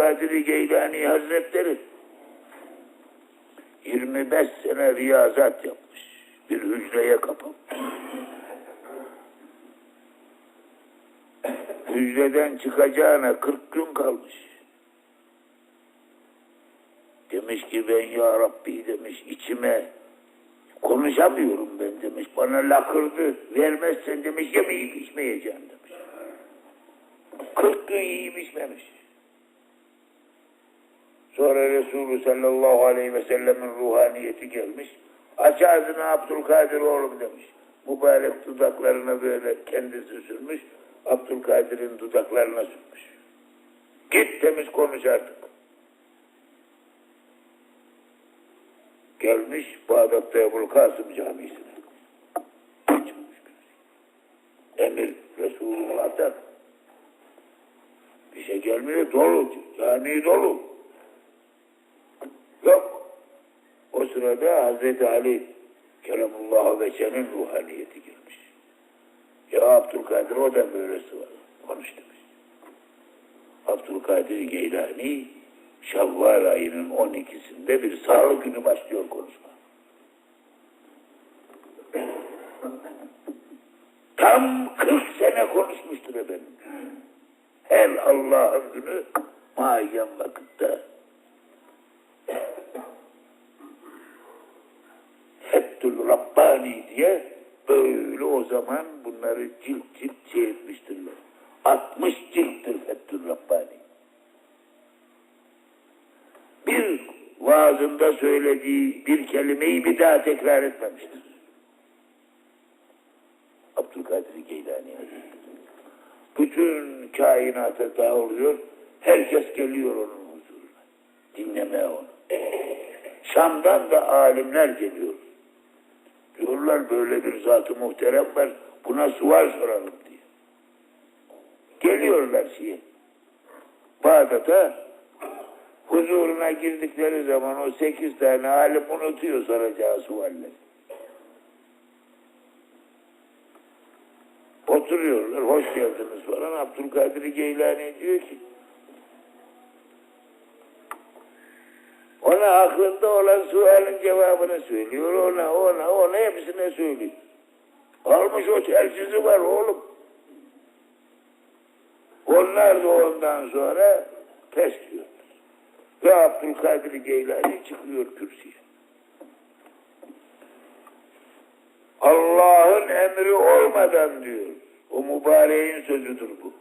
Abdülkadir Geylani Hazretleri 25 sene riyazat yapmış. Bir hücreye kapanmış. Hücreden çıkacağına 40 gün kalmış. Demiş ki ben ya Rabbi demiş içime konuşamıyorum ben demiş. Bana lakırdı vermezsen demiş yemeyip içmeyeceğim demiş. 40 gün yiyip içmemiş. Sonra Resulü sallallahu aleyhi ve sellemin ruhaniyeti gelmiş. Aç ağzını Abdülkadir oğlum demiş. Mübarek dudaklarına böyle kendisi sürmüş. Abdülkadir'in dudaklarına sürmüş. Git demiş konuş artık. Gelmiş Bağdat'ta Ebu'l Kasım Camisi'ne. Emir Resulullah'tan. Bir şey gelmiyor dolu. Cami dolu. Yok. O sırada Hazreti Ali Keramullah ve senin ruhaniyeti girmiş. Ya Abdülkadir o da böylesi var. Konuş demiş. Abdülkadir Geylani Şevval ayının 12'sinde bir sağlık günü başlıyor konuşma. Tam 40 sene konuşmuştur efendim. Her Allah'ın günü muayyen vakitte Hettül Rabbani diye böyle o zaman bunları cilt cilt çevirmiştirler. 60 cilttir Hettül Rabbani. Bir vaazında söylediği bir kelimeyi bir daha tekrar etmemiştir. Abdülkadir Geylani Hazretleri. Bütün kainata dağılıyor. Herkes geliyor onun huzuruna. Dinlemeye onu. Şam'dan da alimler geliyor. Diyorlar böyle bir zat-ı muhterem var. Buna sual soralım diye. Geliyorlar şeye. Bağdat'a huzuruna girdikleri zaman o sekiz tane alim unutuyor soracağı sualleri. Oturuyorlar, hoş geldiniz falan. Abdülkadir Geylani diyor ki, ona aklında olan sualin cevabını söylüyor, ona, ona, ona hepsine söylüyor. Almış o telsizi var oğlum. Onlar da ondan sonra test diyorlar. Ve Abdülkadir Geylani çıkıyor kürsüye. Allah'ın emri olmadan diyor. O mübareğin sözüdür bu.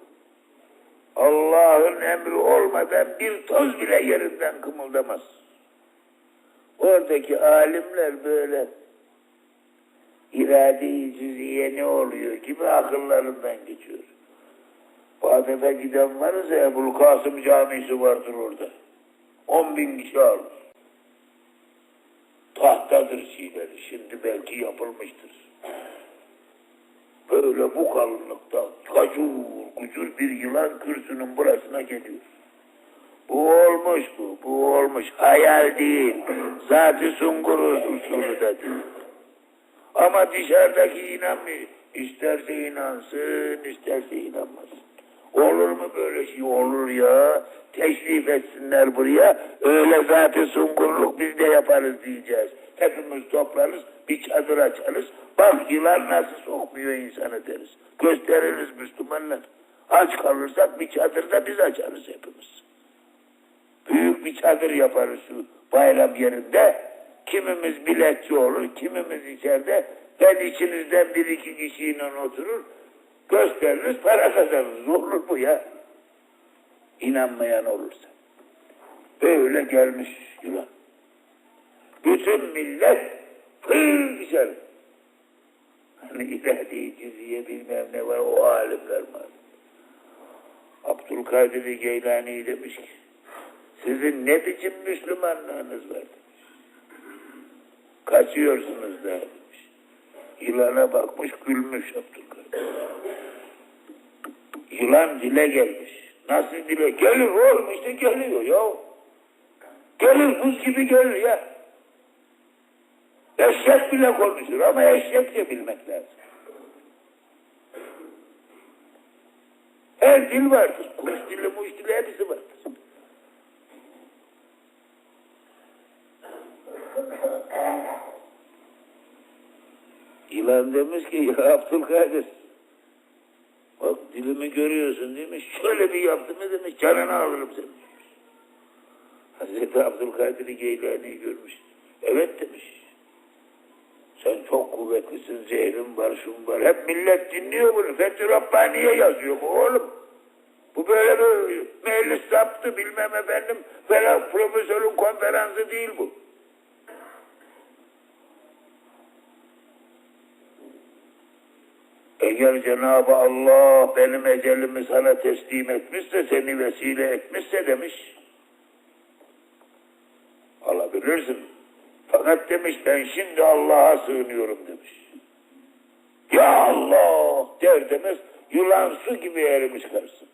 Allah'ın emri olmadan bir toz bile yerinden kımıldamaz. Oradaki alimler böyle irade-i cüziye ne oluyor gibi akıllarından geçiyor. Bağdat'a giden varsa Ebu'l Kasım Camisi vardır orada. On bin kişi alır. Tahtadır şeyleri. Şimdi belki yapılmıştır. Böyle bu kalınlıkta kacur kucur bir yılan kürsünün burasına geliyor. Bu olmuş bu, bu olmuş. Hayal değil. Zat-ı sunguru usulü de değil. Ama dışarıdaki inanmıyor. İsterse inansın, isterse inanmasın. Olur mu böyle şey? Olur ya. Teşrif etsinler buraya. Öyle zaten sungurluk biz de yaparız diyeceğiz. Hepimiz toplarız, bir çadır açarız. Bak yılan nasıl sokmuyor insanı deriz. Gösteririz Müslümanlar. Aç kalırsak bir çadırda biz açarız hepimiz. Büyük bir çadır yaparız bayram yerinde. Kimimiz biletçi olur, kimimiz içeride. Ben içinizden bir iki kişiyle oturur. Gösteririz, para kazanırız. Olur bu ya. İnanmayan olursa. Böyle gelmiş yılan. Bütün millet fır dışarı. Hani ilahi cüziye bilmem ne var o alimler var. Abdülkadir Geylani demiş ki sizin ne biçim Müslümanlığınız var. Kaçıyorsunuz da. Yılana bakmış gülmüş Abdülkadir. Yılan dile gelmiş. Nasıl dile? Gelir oğlum işte geliyor ya. Gelir buz gibi gelir ya. Eşek bile konuşur ama eşekçe bilmek lazım. Her dil vardır. Kuş dili, muş dili hepsi vardır. Yılan demiş ki ya Abdülkadir. Bak dilimi görüyorsun demiş. Şöyle bir yaptı mı demiş canını alırım seni. Hazreti Abdülkadir Geylani'yi görmüş. Evet demiş. Sen çok kuvvetlisin, zehrin var, şun var. Hep millet dinliyor bunu. Fethi Rabbani'ye yazıyor bu oğlum. Bu böyle bir meclis saptı bilmem efendim falan profesörün konferansı değil bu. Eğer Cenab-ı Allah benim ecelimi sana teslim etmişse, seni vesile etmişse demiş, alabilirsin. Fakat demiş ben şimdi Allah'a sığınıyorum demiş. Ya Allah der demez yılan su gibi erimiş karşısına.